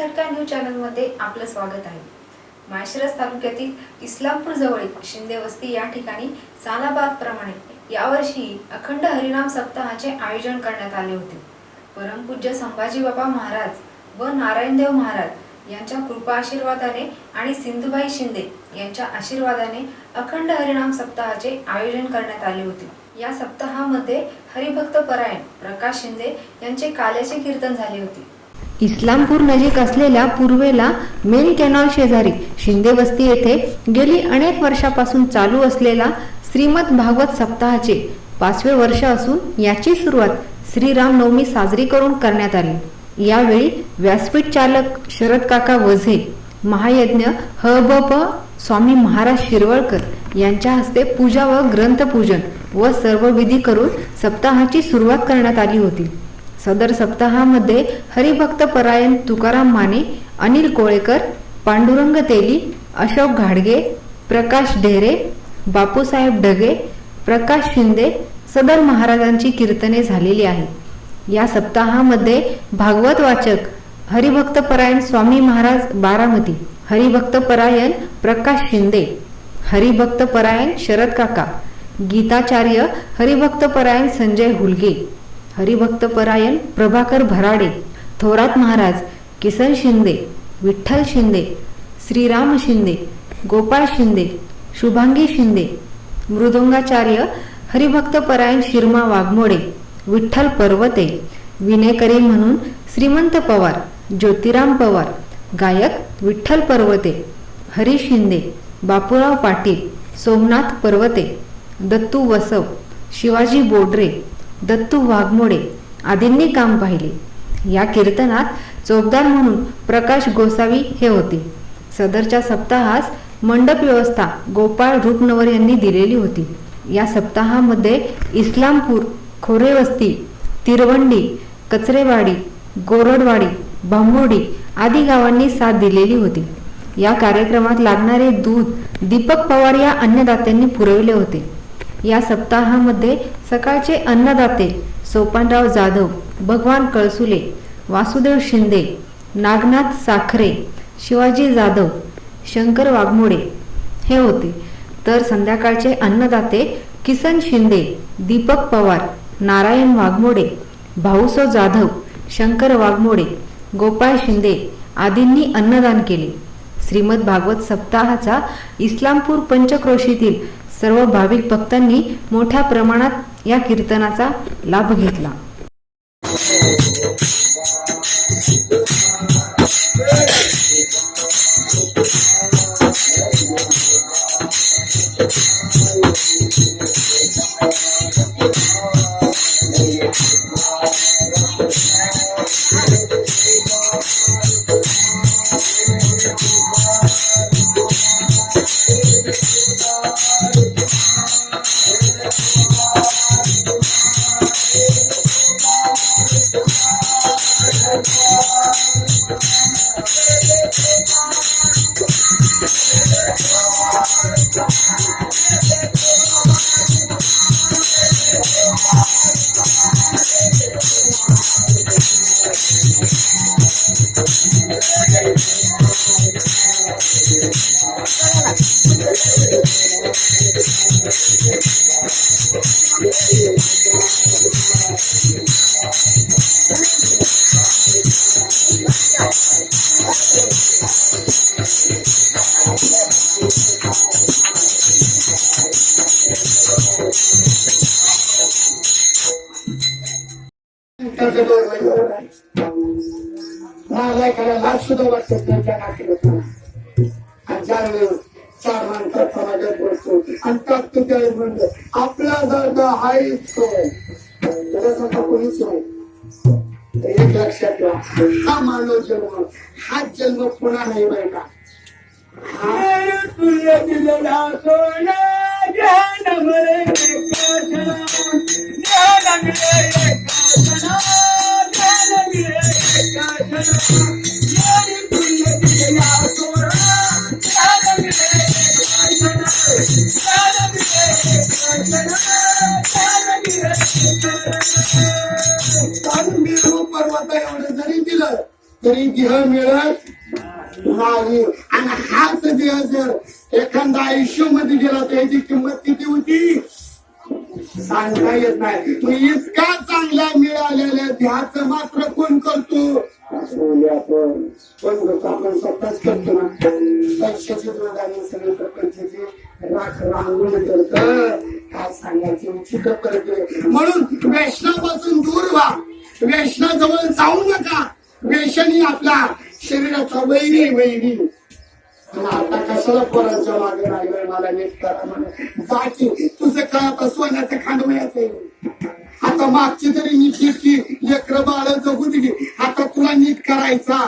झटका न्यूज चॅनलमध्ये आपलं स्वागत आहे. माळशिरस तालुक्यातील इस्लामपूर जवळील शिंदे वस्ती या ठिकाणी सालाबाद प्रमाणे यावर्षी अखंड हरिनाम सप्ताहाचे आयोजन करण्यात आले होते. परमपूज्य संभाजी बाबा महाराज व नारायणदेव महाराज यांच्या कृपा आशीर्वादाने आणि सिंधुबाई शिंदे यांच्या आशीर्वादाने अखंड हरिनाम सप्ताहाचे आयोजन करण्यात आले होते. या सप्ताहामध्ये हरिभक्त परायण प्रकाश शिंदे यांचे काल्याचे कीर्तन झाले होते. इस्लामपूर नजीक असलेल्या पूर्वेला मेन कॅनॉल शेजारी शिंदे वस्ती येथे गेली अनेक वर्षापासून चालू असलेला श्रीमद भागवत सप्ताहाचे पाचवे वर्ष असून याची सुरुवात श्रीराम नवमी साजरी करून करण्यात आली. यावेळी व्यासपीठ चालक शरद काका वझे महायज्ञ ह भ प स्वामी महाराज शिरवळकर यांच्या हस्ते पूजा व ग्रंथपूजन व सर्व विधी करून सप्ताहाची सुरुवात करण्यात आली होती. सदर सप्ताहामध्ये हरिभक्त परायण तुकाराम माने अनिल कोळेकर पांडुरंग तेली अशोक घाडगे प्रकाश ढेरे बापूसाहेब ढगे प्रकाश शिंदे सदर महाराजांची कीर्तने झालेली आहेत या सप्ताहामध्ये भागवत वाचक हरिभक्त परायण स्वामी महाराज बारामती हरिभक्त परायण प्रकाश शिंदे हरिभक्त परायण शरद काका गीताचार्य हरिभक्त परायण संजय हुलगे हरिभक्त परायण प्रभाकर भराडे थोरात महाराज किसन शिंदे विठ्ठल शिंदे श्रीराम शिंदे गोपाळ शिंदे शुभांगी शिंदे मृदुंगाचार्य हरिभक्त परायण शिरमा वाघमोडे विठ्ठल पर्वते विनेकरी म्हणून श्रीमंत पवार ज्योतिराम पवार गायक विठ्ठल पर्वते हरी शिंदे बापूराव पाटील सोमनाथ पर्वते दत्तू वसव शिवाजी बोडरे दत्तू वाघमोडे आदींनी काम पाहिले. या कीर्तनात चोपदार म्हणून प्रकाश गोसावी हे होते. सदरच्या सप्ताहास मंडप व्यवस्था गोपाळ रूपनवर यांनी दिलेली होती. या सप्ताहामध्ये इस्लामपूर खोरेवस्ती तिरवंडी कचरेवाडी गोरडवाडी भांबोडी आदी गावांनी साथ दिलेली होती. या कार्यक्रमात लागणारे दूध दीपक पवार या अन्नदात्यांनी पुरविले होते. या सप्ताहामध्ये सकाळचे अन्नदाते सोपानराव जाधव भगवान कळसुले वासुदेव शिंदे नागनाथ साखरे शिवाजी जाधव शंकर वाघमोडे हे होते. तर संध्याकाळचे अन्नदाते किसन शिंदे दीपक पवार नारायण वाघमोडे भाऊसो जाधव शंकर वाघमोडे गोपाळ शिंदे आदींनी अन्नदान केले. श्रीमद भागवत सप्ताहाचा इस्लामपूर पंचक्रोशीतील सर्व भाविक भक्तांनी मोठ्या प्रमाणात या कीर्तनाचा लाभ घेतला. त्यांचं दोन महिने माझा एखादा लाभ सुद्धा वाटत आणि त्यात तो त्यावेळी म्हणतो? आपला दादा हाच तो. त्याच्यासारखा कोणीच नाही. एक लक्षात ठेवा. हा मानव जन्म. हा जन्म पुन्हा नाही बरं का? तुझ्या दिलेला सोना ज्ञान मरे ज्ञान मिळे पर्वत एवढं जरी दिलं तरी देह मिळत नाही. आणि हाच देह जर एखादा आयुष्यामध्ये गेला तर किंमत किती होती सांगता येत नाही मग इतका चांगला मिळालेल्या देहाचं मात्र कोण करतो आपण आपण स्वतःच करतो ना सगळे राख रांगोळी करत काय सांगायचे चित करते म्हणून व्यसनापासून दूर व्हा. व्यसनाजवळ जाऊ नका. व्यसन ही आपला शरीराचा वैरी वैरी. आता कशाला पोरांच्या मागे लागलं मला नीट करा म्हणे बाकी तुझं काय सोन्याचं खांडवयाचं आता मागची तरी नीट इतकी लेकर बाळ जगू दिली आता तुला नीट करायचा.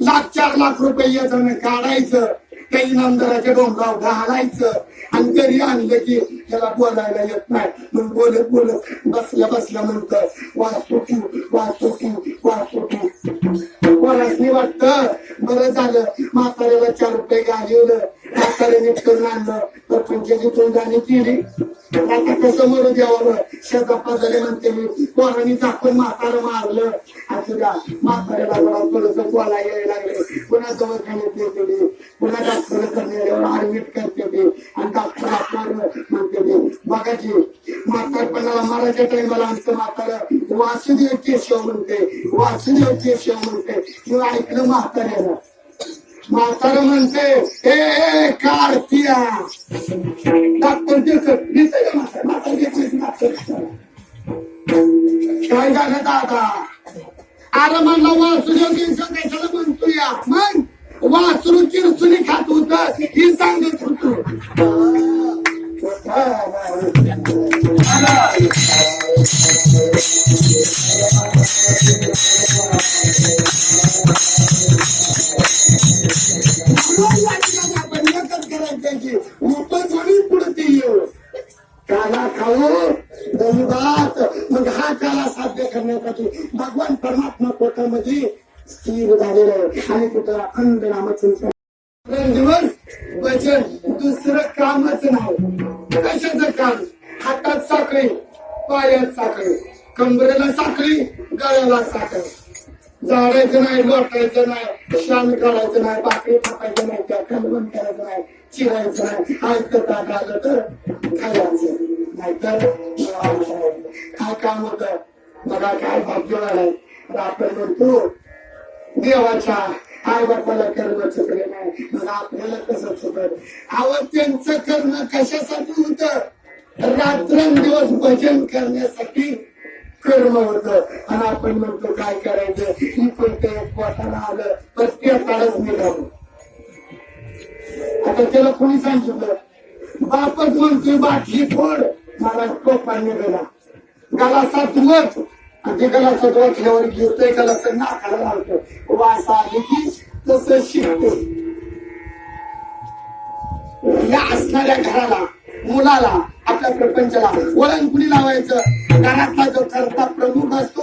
लाख चार लाख रुपये याचं काढायचं. त्या इनामदाराच्या डोंगाव घालायचं आणि घरी आणलं की त्याला बोलायला येत नाही. मग बोलत बोलत बसल्या बसल्या म्हणतं वाचतो तू वाचतो तू वाचतो तू कोणासनी वाटत बरं झालं म्हाताऱ्याला चार रुपये घालवलं. म्हाताऱ्याने करून आणलं तर पंचायतीतून गाणी केली. आता कसं मरू द्यावं. शेजा पाजारे म्हणते मी पोरांनी झाकून म्हातारं मारलं. असं द्या म्हाताऱ्याला जरा थोडस बोला यायला लागले. पुन्हा दवाखान्यात येते ते. पुन्हा डॉक्टर करणे ऍडमिट करते ते. आणि डॉक्टर आपल्यावर म्हणते ते बघाची म्हातारपणाला मारायच्या टाइमाला आमचं म्हातारं वासुदेव केशव म्हणते. वासुदेव केशव म्हणते. किंवा ऐकलं म्हाताऱ्याला? म्हातारा म्हणते ए कार्तिया. डॉक्टर देतात देते का म्हातारं? डॉक्टर काय झालं दादा? अरे म्हणला वासुदेव केशव कशाला म्हणतो या. मग वासरू चिरसुनी खात होत हे सांगत होतो. हातात साखळी पायात साखळी कंबरेला साखळी गळ्याला साखळी. झाडायचं नाही लोटायचं नाही शान काढायचं नाही भाकरी टाकायचं नाही त्या कलवण करायचं नाही चिरायचं नाही ऐकतं ताट आलं तर खायचं. नाहीतर काय काम होत? मला काय भाग्य आहे आपण म्हणतो देवाच्या आई बापाला कर्म चुकले नाही मग आपल्याला कसं चुकत आव त्यांचं करणं कशासाठी होतं? रात्रंदिवस भजन करण्यासाठी कर्म होत. आणि आपण म्हणतो काय करायचं? ही कोणतं पोटाला आलं. तर काळच निघालो आता त्याला कोणी सांगितलं? बापच म्हणतोय बाटली फोड. मला टोपाने गेला. गलासा धुवत आणि ते गलासा डोक्यावर घेतोय गलास नाकाला लावतो. वास आली की तसं शिकतो. या असणाऱ्या घराला मुलाला आपल्या प्रपंचाला वळण कुणी लावायचं? घरातला जो करता प्रमुख असतो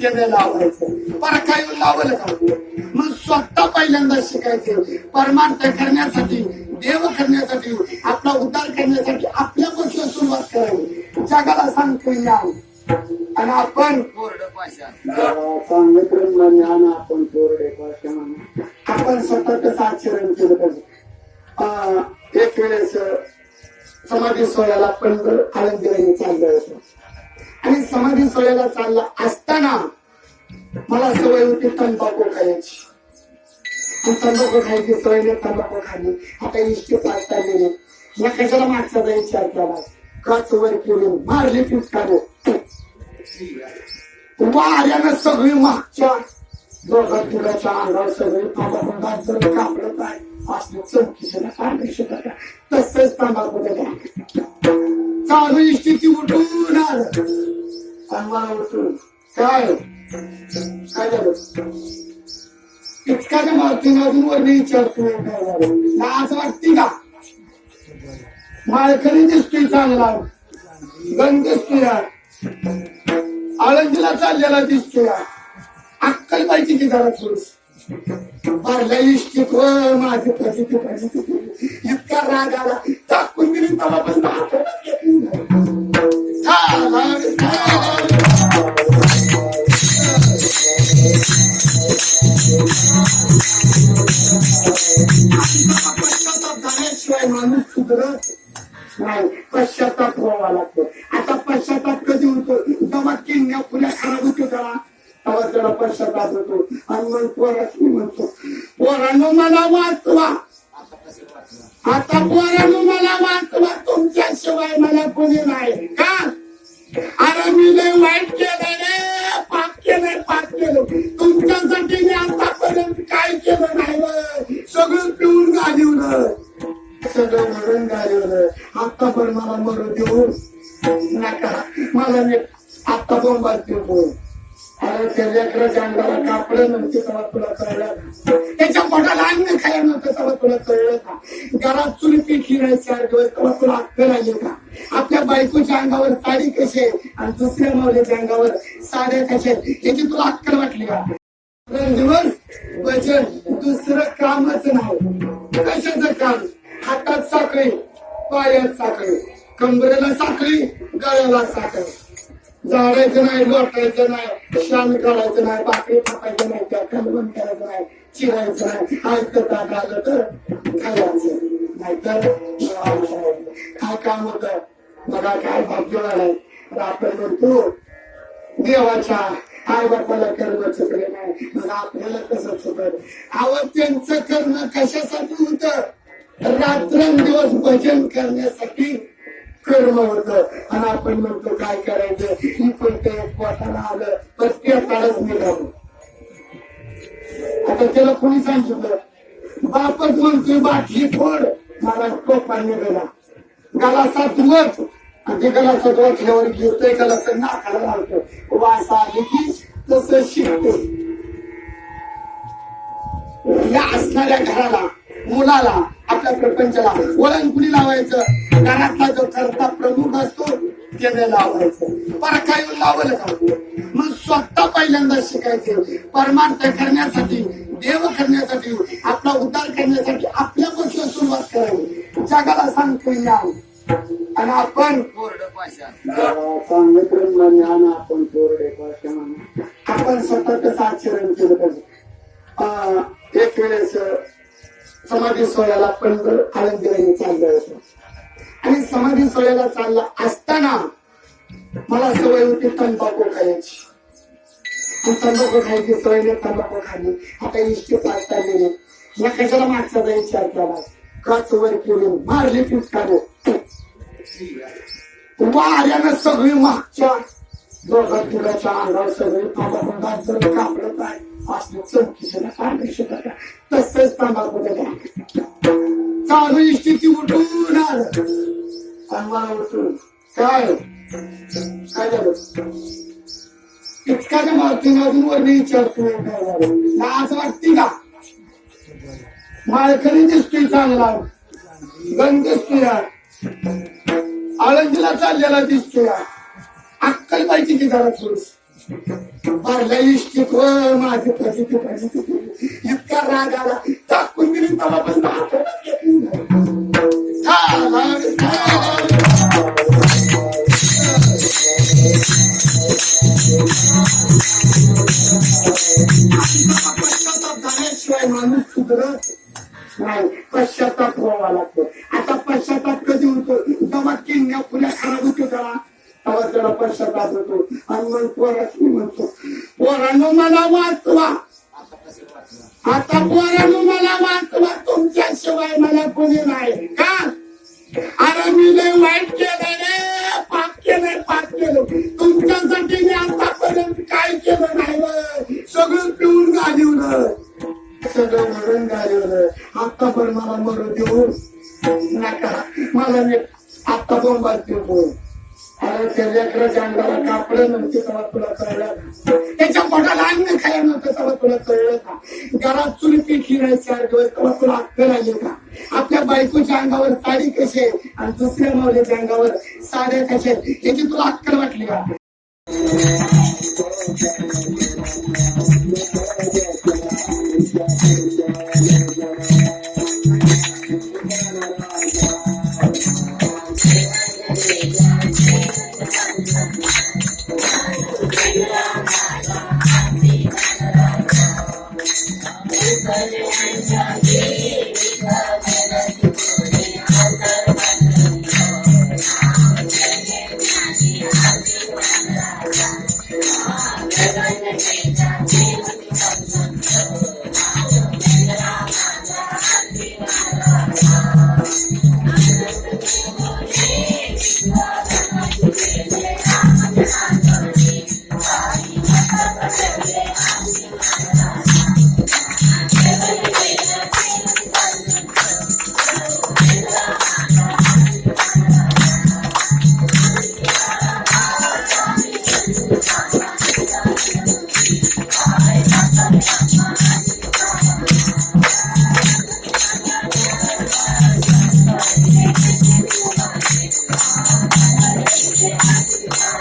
त्याने लावायचं. पर लावलं का? मग स्वतः पहिल्यांदा शिकायचं. परमार्थ करण्यासाठी देव करण्यासाठी आपला उद्धार करण्यासाठी आपल्यापासून सुरुवात करावी. जगाला सांगतो या. आणि आपण सांगितलं ज्ञान आपण कोरडे भाषा आपण स्वतः कसं आचरण केलं पाहिजे. अं, एक वेळेस समाधी सोहळ्याला पंढर आनंदीने चाललं होतं आणि समाधी सोहळ्याला चालला असताना मला सवय होती तंबाखू खायची. आणि तंबाखू खायची सवय नाही तंबाखू खाली आता इष्टी पाच गेले. या कशाला मागचा विचार केला? काच वर केली मारली पिचकाने वाऱ्यानं सगळी मागच्या दोघा तिघाच्या अंगावर सगळी कापडत आहे तसंच तंबाखू चालू इष्टीची उठून आलं मला उठून काय काय झालं इतका मारतीने अजून वरणी विचारतोय काय लाज वाटते का माळकरी दिसतोय चांगला गण दिसतोय आळंदीला चाललेला दिसतोय अक्कल पाहिजे की जरा थोडस भरला इष्टिक माझे प्रसिद्ध इतका राग आला. टाकून दिली मला पण शिवाय माणूस सुधरत नाही. पश्चाताप व्हावा लागतो. आता पश्चाताप कधी होतो? जमा किल्ल्या फुल्या खराब होतो त्याला तेव्हा त्याला पश्चाताप होतो आणि मग पोरास मी म्हणतो पोरानो मला वाचवा. आता पोरानो मला वाचवा. तुमच्याशिवाय मला कोणी नाही. का? अरे मी लय वाईट केलं रे. पाप केलंय पाप केलं तुमच्यासाठी मी आतापर्यंत काय केलं नाही सगळं पिऊन घालवलं सगळं मरून घालवलं आता पण मला मरू देऊ नका. मला मी आता पण बाजू अरे त्या लेकराच्या अंगाला कापडं नव्हते तेव्हा तुला कळलं त्याच्या पोटाला अन्न खायला नव्हतं तेव्हा तुला कळलं का? घरात चुली पीठ चार दिवस तेव्हा तुला अक्कल आली का? आपल्या बायकोच्या अंगावर साडी कशी आहे आणि दुसऱ्या मावल्याच्या अंगावर साड्या कशा आहेत याची तुला अक्कल वाटली का? दिवस भजन दुसरं कामच नाही कशाचं काम? हातात साखळी पायात साखळी. कंबरेला साखळी गळ्याला साखळी. झाडायचं नाही लोटायचं नाही शांत करायचं नाही बाकी टाकायचं नाही त्या कलवण करायचं नाही चिरायचं नाही ऐकतं ताट आलं तर खायचं. नाहीतर काय काम होत? मला काय भाग्य नाही आपण म्हणतो देवाच्या आई बापाला कर्म चुकले नाही मग आपल्याला कसं चुकत अव त्यांचं कर्म कशासाठी होत? रात्रंदिवस भजन करण्यासाठी कर्म होत. आणि आपण म्हणतो काय करायचं? ही कोणतं पोटाला आलं. तर पेटालाच निघालो आता त्याला कोणी सांगितलं? बापच म्हणतोय बाटली फोड. मला टोपा निघाला गला सातवत आणि ते गला सातवतल्यावर घेतोय गला नाकाला लावतो. वास आली की तस शिकतो. या असणाऱ्या घराला मुलाला आपल्या प्रपंचाला वळण कुणी लावायचं? घरातला जो करता प्रमुख असतो त्याने लावायचं. पर काय लावलं. का मग स्वतः पहिल्यांदा शिकायचं. परमार्थ करण्यासाठी देव करण्यासाठी आपला उद्धार करण्यासाठी आपल्यापासून सुरुवात करावी. जगाला सांगतो या आणि आपण सांगितलं म्हणे आपण कोरडे भाषा आपण स्वतः कसं आचरण केलं पाहिजे. अं, एक वेळेस समाधी सोहळ्याला पण आळंदीराने चाललं होतं आणि समाधी सोहळ्याला चालला असताना मला सवय होती तंबाखू खायची. आणि तंबाखू खायची सवय नाही तंबाखू खाली आता इष्टी पाच गेले. या कशाला मागचा विचार केला? काच वर केली मारली पिचकाने वाऱ्यानं सगळी मागच्या दोघा तिघाच्या अंगावर सगळी कापडत जर तसंच तंबाखू चालू इष्टी उठून आलं आणि मला उठून काय काय झालं इतका मारतीने अजून वर विचारतो काय असं वाटते का माळकरी दिसतोय चांगला गण दिसतोय आळंदीला चाललेला दिसतोय अक्कल पाहिजे की जरा थोडीस भरल्या इष्टिक व माझी प्रसिद्धी पाहिजे इतका राग आला. टाकून दिली तेव्हा पण पश्चाताप माणूस सुधरत नाही पश्चाताप व्हावा लागतो. आता पश्चाताप कधी होतो? जेव्हा किडण्या पुण्या खराब होतो त्याला तेव्हा त्याला पश्चाताप होतो. आणि मग मी म्हणतो पोरानं मला वाचवा. आता पोरानं मला वाचवा. तुमच्याशिवाय मला कोणी नाही. का? अरे मी लय वाईट केलं रे. पाप केलंय पाप केलं तुमच्यासाठी मी आतापर्यंत काय केलं नाही सगळं पिऊन घालवलं सगळं मरण घालवलं आता पण मला मरू देऊ नका. मला मी आता पण बाजू अरे त्या लेकराच्या अंगाला कळलं त्याच्या पोटाला अन्न खायला नव्हतं तेव्हा तुला कळलं का? घरात चुली पीठ चार दिवस तेव्हा तुला अक्कल आले का? आपल्या बायकोच्या अंगावर साडी कशी आहे आणि दुसऱ्या मावल्याच्या अंगावर साड्या कशा आहेत याची तुला अक्कल वाटली का? Thank you.